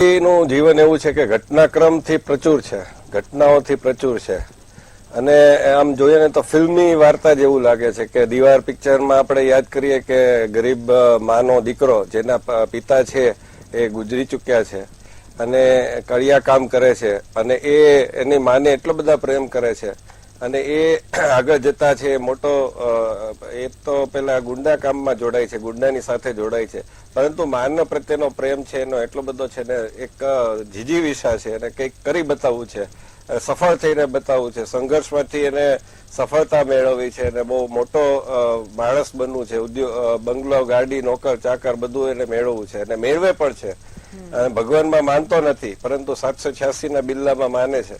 નું જીવન એવું છે કે ઘટનાક્રમથી પ્રચુર છે. ઘટનાઓથી પ્રચુર છે. અને આમ જોઈએ ને તો ફિલ્મની વાર્તા જેવું લાગે છે કે દીવાર પિક્ચરમાં આપણે યાદ કરીએ કે ગરીબ માનો દીકરો જેના પિતા છે એ ગુજરી ચૂક્યા છે અને કડિયા કામ કરે છે અને એ, એની માને એટલો બધા પ્રેમ કરે છે અને એ આગળ જતા છે મોટો એ તો પેલા ગુંડા કામમાં જોડાય છે ગુંડાની સાથે જોડાય છે. પરંતુ માનવ પ્રત્યેનો પ્રેમ છે એનો એટલો બધો છે ને એક જીજી જીજીવિષા છે અને કંઈક કરી બતાવવું છે. સફળ થઈને બતાવવું છે. સંઘર્ષમાંથી એને સફળતા મેળવવી છે અને બહુ મોટો માણસ બનવું છે. ઉદ્યોગ બંગલો ગાડી નોકર ચાકર બધું એને મેળવવું છે અને મેળવે પણ છે. અને ભગવાનમાં માનતો નથી પરંતુ સાતસો છ્યાસી ના બિલ્લામાં માને છે.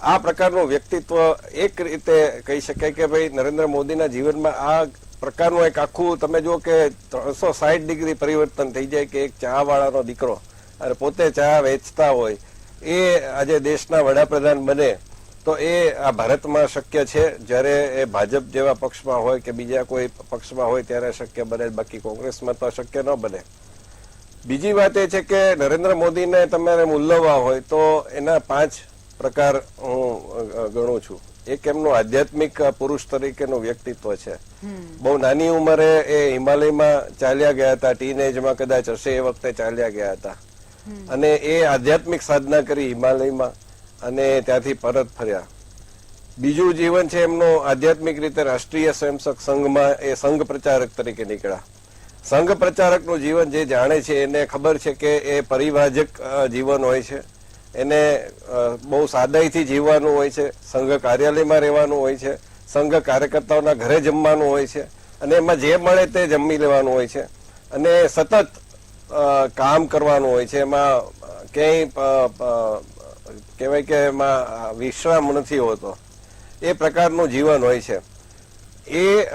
આ પ્રકારનું વ્યક્તિત્વ એક રીતે કહી શકાય કે ભાઈ નરેન્દ્ર મોદીના જીવનમાં આ પ્રકારનું એક આખું, તમે જુઓ કે ત્રણસો સાઠ ડિગ્રી પરિવર્તન થઈ જાય કે એક ચા વાળાનો દીકરો અને પોતે ચા વેચતા હોય, એ આજે દેશના વડાપ્રધાન બને, તો એ આ ભારતમાં શક્ય છે. જ્યારે એ ભાજપ જેવા પક્ષમાં હોય કે બીજા કોઈ પક્ષમાં હોય ત્યારે શક્ય બને, બાકી કોંગ્રેસમાં તો શક્ય ન બને. બીજી વાત એ છે કે નરેન્દ્ર મોદીને તમારે મૂલવવા હોય તો એના પાંચ પ્રકાર હું ગણું છું. એક એમનું આધ્યાત્મિક પુરુષ તરીકેનું વ્યક્તિત્વ છે. બહુ નાની ઉંમરે એ હિમાલયમાં ચાલ્યા ગયા હતા ટીન એજમાં કદાચ હશે એ વખતે ચાલ્યા ગયા હતા. અને એ આધ્યાત્મિક સાધના કરી હિમાલયમાં અને ત્યાંથી પરત ફર્યા. બીજું જીવન છે એમનું આધ્યાત્મિક રીતે રાષ્ટ્રીય સ્વયંસેવક સંઘમાં એ સંઘ પ્રચારક તરીકે નીકળ્યા. સંઘ પ્રચારકનું જીવન જે જાણે છે એને ખબર છે કે એ પરિવાજક જીવન હોય છે. એને બહુ સાદાઈથી જીવવાનું હોય છે, સંઘ કાર્યાલયમાં રહેવાનું હોય છે, સંઘ કાર્યકર્તાઓના ઘરે જમવાનું હોય છે, અને એમાં જે મળે તે જમી લેવાનું હોય છે. અને સતત કામ કરવાનું હોય છે. એમાં ક્યાંય કહેવાય કે એમાં વિશ્રામ નથી હોતો. એ પ્રકારનું જીવન હોય છે. એ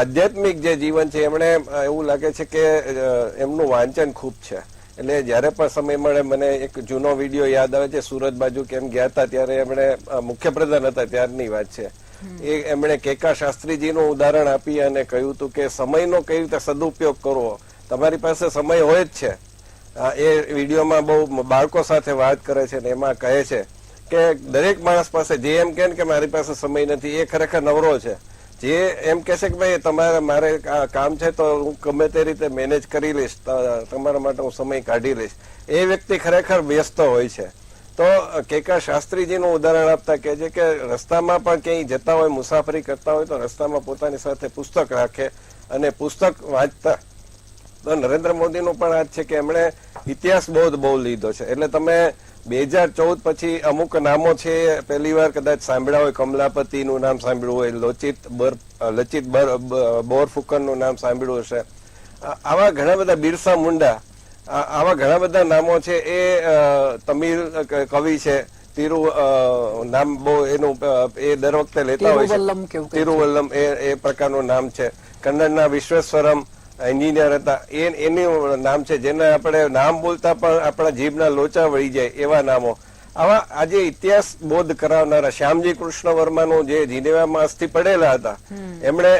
આધ્યાત્મિક જે જીવન છે, એમણે એવું લાગે છે કે એમનું વાંચન ખૂબ છે. એટલે જ્યારે પણ સમય મળે મને એક જૂનો વીડિયો યાદ આવે છે સુરત બાજુ કેમ ગયા હતા ત્યારે એમણે મુખ્યપ્રધાન હતા ત્યારની વાત છે. એ એમણે કેકા શાસ્ત્રીજીનું ઉદાહરણ આપી અને કહ્યું હતું કે સમયનો કઈ રીતે સદુપયોગ કરવો. તમારી પાસે સમય હોય જ છે. એ વિડીયોમાં બહુ બાળકો સાથે વાત કરે છે ને એમાં કહે છે કે દરેક માણસ પાસે જે એમ કે મારી પાસે સમય નથી એ ખરેખર નવરો છે. જે એમ કહેશે કે ભાઈ, તમારે, મારે કામ છે તો હું ગમે તે રીતે મેનેજ કરી લઈશ તમારા માટે હું સમય કાઢી લઈશ. એ વ્યક્તિ ખરેખર વ્યસ્ત હોય છે. તો કેકા શાસ્ત્રીજીનું ઉદાહરણ આપતા કહે છે કે રસ્તામાં પણ ક્યાંય જતા હોય, મુસાફરી કરતા હોય, તો રસ્તામાં પોતાની સાથે પુસ્તક રાખે અને પુસ્તક વાંચતા. તો નરેન્દ્ર મોદીનું પણ આ છે કે એમણે ઇતિહાસ બહુ બહુ લીધો છે. એટલે તમે બે હજાર ચૌદ પછી અમુક નામો છે. પહેલી વાર કદાચ સાંભળ્યા હોય કમલાપતિનું નામ સાંભળ્યું હોય લોચિત બર લચિત બોરફુકનનું નામ સાંભળ્યું હશે. આવા ઘણા બધા બિરસા મુંડા આવા ઘણા બધા નામો છે. એ તમિલ કવિ છે. તિરુ નામ બહુ એનું એ દર વખતે લેતા હોય છે? તિરુવલ્લમ એ એ પ્રકારનું નામ છે. કન્નડના વિશ્વેશ્વરમ એન્જિનિયર હતા. એ એનું નામ છે. જેને આપણે નામ બોલતા પણ આપણા જીભના લોચા વળી જાય એવા નામો. આવા આજે ઇતિહાસ બોધ કરાવનારા શ્યામજી કૃષ્ણ વર્માનું જે જીનેવામાં અસ્થિ પડેલા હતા એમણે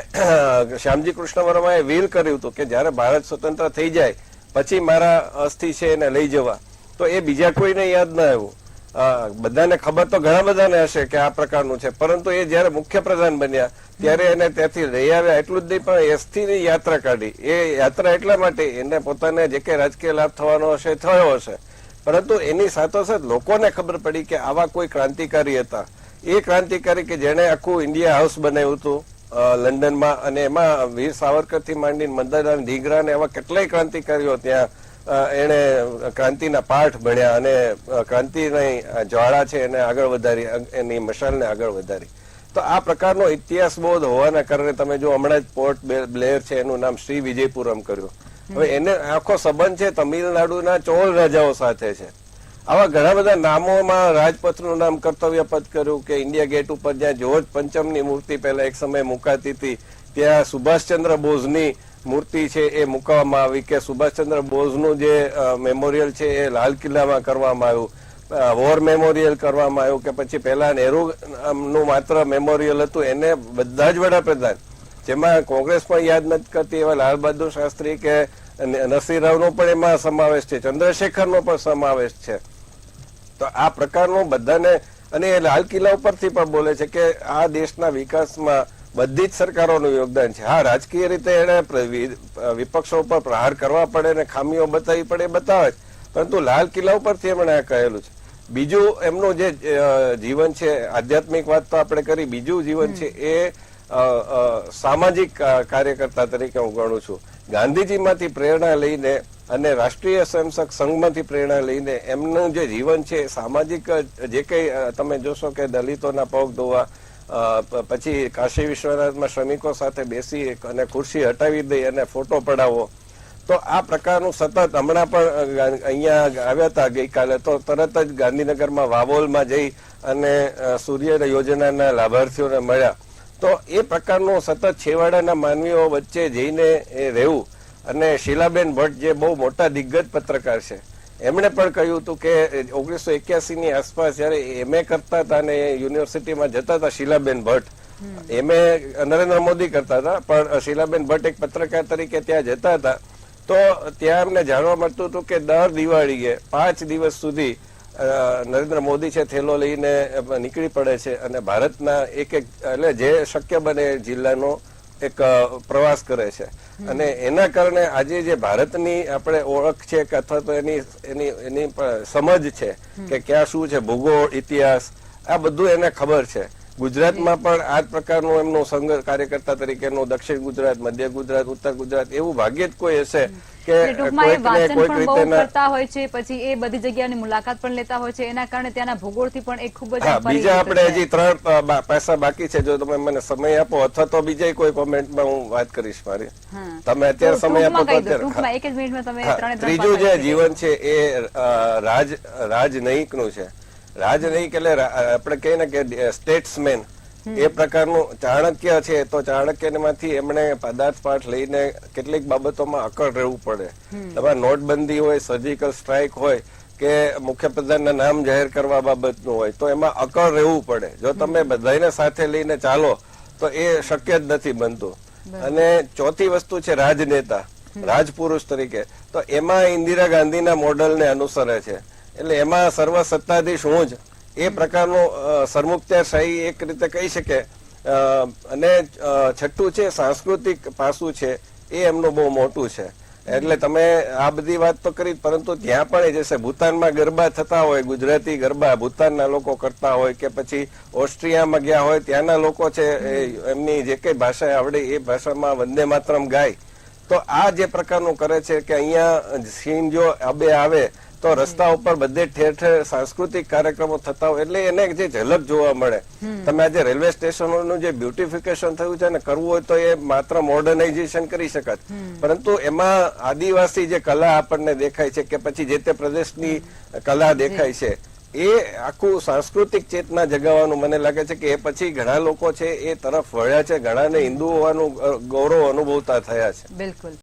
શ્યામજી કૃષ્ણ વર્માએ વીલ કર્યું હતું કે જ્યારે ભારત સ્વતંત્ર થઈ જાય પછી મારા અસ્થિ છે એને લઈ જવા. તો એ બીજા કોઈને યાદ ના આવ્યું. બધાને ખબર તો ઘણા બધાને હશે કે આ પ્રકારનું છે. પરંતુ એ જ્યારે મુખ્યપ્રધાન બન્યા, ત્યારે એને ત્યાંથી લઈ આવ્યા એટલું જ નહીં, પણ એસથી યાત્રા કાઢી. એ યાત્રા એટલા માટે એને પોતાને જે કે રાજકીય લાભ થવાનો હશે, થયો હશે. પરંતુ એની સાથોસાથ લોકોને ખબર પડી કે આવા કોઈ ક્રાંતિકારી હતા. એ ક્રાંતિકારી કે જેણે આખું ઇન્ડિયા હાઉસ બનાવ્યું હતું લંડનમાં, અને એમાં વીર સાવરકરથી માંડીને મદનલાલ ઢીંગરા ને એવા કેટલાય ક્રાંતિકારીઓ ત્યાં એણે ક્રાંતિના પાઠ ભણ્યા અને ક્રાંતિની જ્વાળા છે એને આગળ વધારી એની મશાલને આગળ વધારી. તો આ પ્રકારનો ઇતિહાસ બોધ હોવાના કારણે તમે જો હમણાં જ પોર્ટ બ્લેર છે, એનું નામ શ્રી વિજયપુરમ કર્યું. હવે એને આખો સંબંધ છે તમિલનાડુના ચોળ રાજાઓ સાથે છે. આવા ઘણા બધા નામોમાં રાજપથનું નામ કર્તવ્ય પદ કર્યું કે ઇન્ડિયા ગેટ ઉપર જ્યાં જ્યોર્જ પંચમની મૂર્તિ પહેલા એક સમયે મુકાતી હતી, ત્યાં સુભાષચંદ્ર બોઝની મૂર્તિ છે એ મૂકવામાં આવી કે સુભાષચંદ્ર બોઝનું જે મેમોરિયલ છે એ લાલ કિલ્લામાં કરવામાં આવ્યું. વોર મેમોરિયલ કરવામાં આવ્યું કે પછી પહેલા નહેરુ નું માત્ર મેમોરિયલ હતું, એને બધા જ વડાપ્રધાન, જેમાં કોંગ્રેસ પણ યાદ નથી કરતી એવા લાલ બહાદુર શાસ્ત્રી કે નરસિંહરાવનો પણ એમાં સમાવેશ છે, ચંદ્રશેખરનો પણ સમાવેશ છે. તો આ પ્રકારનું બધાને, અને એ લાલ કિલ્લા ઉપરથી પણ બોલે છે કે આ દેશના વિકાસમાં બધી જ સરકારોનું યોગદાન છે. હા, રાજકીય રીતે એને વિપક્ષો ઉપર પ્રહાર કરવા પડે ને ખામીઓ બતાવી પડે બતાવે છે પરંતુ લાલ કિલ્લા ઉપરથી એમણે આ કહેલું છે. બીજું એમનું જે જીવન છે, આધ્યાત્મિક વાત તો આપણે કરી. બીજું જીવન છે એ સામાજિક કાર્યકર્તા તરીકે હું ગણું છું. ગાંધીજીમાંથી પ્રેરણા લઈને અને રાષ્ટ્રીય સ્વયંસેવક સંઘમાંથી પ્રેરણા લઈને એમનું જે જીવન છે સામાજિક જે કંઈ તમે જોશો કે દલિતોના પગ ધોવા પછી કાશી વિશ્વનાથમાં શ્રમિકો સાથે બેસી અને ખુરશી હટાવી દઈ અને ફોટો પડાવો. તો આ પ્રકારનું સતત હમણાં પણ અહીંયા આવ્યા હતા ગઈકાલે. તો તરત જ ગાંધીનગરમાં વાવોલમાં જઈ અને સૂર્ય યોજનાના લાભાર્થીઓને મળ્યા. તો એ પ્રકારનું સતત છેવાડાના માનવીઓ વચ્ચે જઈને એ રહેવું. અને શીલાબેન ભટ્ટ જે બહુ મોટા દિગ્ગજ પત્રકાર છે. એમણે પણ કહ્યું હતું કે ઓગણીસો એક્યાસી ની આસપાસ જયારે એમએ કરતા હતા અને યુનિવર્સિટીમાં જતા હતા શીલાબેન ભટ્ટ. એમએ નરેન્દ્ર મોદી કરતા હતા પણ શીલાબેન ભટ્ટ એક પત્રકાર તરીકે ત્યાં જતા હતા. તો ત્યાં એમને જાણવા મળતું હતું કે દર દિવાળીએ પાંચ દિવસ સુધી નરેન્દ્ર મોદી છે થેલો લઈને નીકળી પડે છે અને ભારતના એક એક એટલે જે શક્ય બને જિલ્લાનો એક પ્રવાસ કરે છે. અને એના કારણે આજે જે ભારતની આપણે ઓળખ છે કે અથવા તો એની એની એની સમજ છે કે ક્યાં શું છે ભૂગોળ ઇતિહાસ આ બધું એને ખબર છે. ગુજરાતમાં પણ આ પ્રકારનો એમનો સંઘ કાર્યકર્તા તરીકેનો દક્ષિણ ગુજરાત મધ્ય ગુજરાત ઉત્તર ગુજરાત એવું ભાગ્યે જ કોઈ હશે કે એ કરતા હોય છે પછી એ બધી જગ્યાની મુલાકાત પણ લેતા હોય છે એના કારણે ત્યાંના ભૂગોળથી પણ એક ખૂબ જ બીજા આપણે. હજી ત્રણ પૈસા બાકી છે જો તમે મને સમય આપો અથવા તો બીજા કોઈ કોમેન્ટમાં હું વાત કરીશ મારી. તમે અત્યારે સમય આપો તો અત્યારે ત્રીજું જે જીવન છે એ રાજ રાજનયિકનું છે. રાજનયિક એટલે આપણે કહીએ ને કે સ્ટેટ્સમેન એ પ્રકારનું ચાણક્ય છે તો ચાણક્યમાંથી એમણે પદાર્થ પાઠ લઈને કેટલીક બાબતોમાં અકળ રહેવું પડે. તમારે નોટબંધી હોય સર્જિકલ સ્ટ્રાઇક હોય કે મુખ્યપ્રધાનના નામ જાહેર કરવા બાબતનું હોય તો એમાં અકળ રહેવું પડે. જો તમે બધાને સાથે લઈને ચાલો તો એ શક્ય જ નથી બનતું. અને ચોથી વસ્તુ છે રાજનેતા રાજપુરુષ તરીકે. તો એમાં ઇન્દિરા ગાંધીના મોડલને અનુસરે છે. એટલે એમાં સર્વ સત્તાધીશ હું જ. એ પ્રકારનું સરમુખત્યારશાહી એક રીતે કહી શકે. અને છઠ્ઠું છે, સાંસ્કૃતિક પાસું છે, એ એમનું બહુ મોટું છે. એટલે તમે આ બધી વાત તો કરી પરંતુ ત્યાં પણ એ જશે. ભૂતાનમાં ગરબા થતા હોય, ગુજરાતી ગરબા ભૂતાનના લોકો કરતા હોય કે પછી ઓસ્ટ્રિયામાં ગયા હોય, ત્યાંના લોકો છે એમની જે કઈ ભાષા આવડે એ ભાષામાં વંદે માતરમ ગાય. તો આ જે પ્રકારનું કરે છે કે અહીંયા સીન જો અબે આવે તો રસ્તા ઉપર બધે ઠેર ઠેર સાંસ્કૃતિક કાર્યક્રમો થતા હોય એટલે એને જે ઝલક જોવા મળે. તમે આજે રેલવે સ્ટેશનોનું જે બ્યુટિફિકેશન થયું છે ને કરવું હોય તો એ માત્ર મોડર્નાઇઝેશન કરી શકાય. પરંતુ એમાં આદિવાસી જે કલા આપણને દેખાય છે કે પછી જે તે પ્રદેશની કલા દેખાય છે એ આખું સાંસ્કૃતિક ચેતના જગાવવાનું મને લાગે છે કે એ પછી ઘણા લોકો છે એ તરફ વળ્યા છે. ઘણાને હિન્દુ હોવાનું ગૌરવ અનુભવતા થયા છે. બિલકુલ.